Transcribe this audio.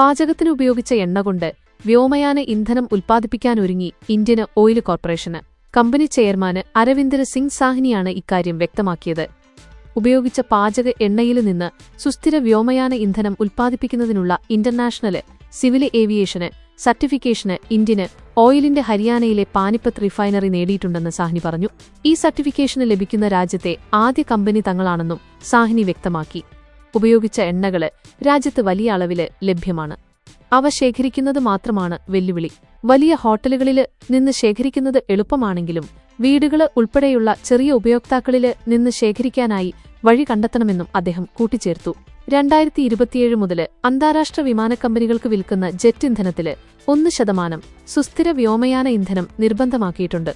പാചകത്തിന് ഉപയോഗിച്ച എണ്ണ കൊണ്ട് വ്യോമയാന ഇന്ധനം ഉൽപ്പാദിപ്പിക്കാനൊരുങ്ങി ഇന്ത്യന് ഓയിൽ കോർപ്പറേഷന്. കമ്പനി ചെയർമാന് അരവിന്ദർ സിംഗ് സാഹ്നിയാണ് ഇക്കാര്യം വ്യക്തമാക്കിയത്. ഉപയോഗിച്ച പാചക എണ്ണയിൽ നിന്ന് സുസ്ഥിര വ്യോമയാന ഇന്ധനം ഉൽപ്പാദിപ്പിക്കുന്നതിനുള്ള international civil aviation certification Indian ഓയിലിന്റെ ഹരിയാനയിലെ പാനിപ്പത്ത് റിഫൈനറി നേടിയിട്ടുണ്ടെന്ന് സാഹ്നി പറഞ്ഞു. ഈ സർട്ടിഫിക്കേഷന് ലഭിക്കുന്ന രാജ്യത്തെ ആദ്യ കമ്പനി തങ്ങളാണെന്നും സാഹ്നി വ്യക്തമാക്കി. ഉപയോഗിച്ച എണ്ണകൾ രാജ്യത്ത് വലിയ അളവിൽ ലഭ്യമാണ്. അവ ശേഖരിക്കുന്നത് മാത്രമാണ് വെല്ലുവിളി. വലിയ ഹോട്ടലുകളിൽ നിന്ന് ശേഖരിക്കുന്നത് എളുപ്പമാണെങ്കിലും വീടുകൾ ഉൾപ്പെടെയുള്ള ചെറിയ ഉപയോക്താക്കളിൽ നിന്ന് ശേഖരിക്കാനായി വഴി കണ്ടെത്തണമെന്നും അദ്ദേഹം കൂട്ടിച്ചേർത്തു. രണ്ടായിരത്തി ഇരുപത്തിയേഴ് മുതൽ അന്താരാഷ്ട്ര വിമാനക്കമ്പനികൾക്ക് വിൽക്കുന്ന ജെറ്റ് ഇന്ധനത്തിൽ ഒന്ന് ശതമാനം സുസ്ഥിര വ്യോമയാന ഇന്ധനം നിർബന്ധമാക്കിയിട്ടുണ്ട്.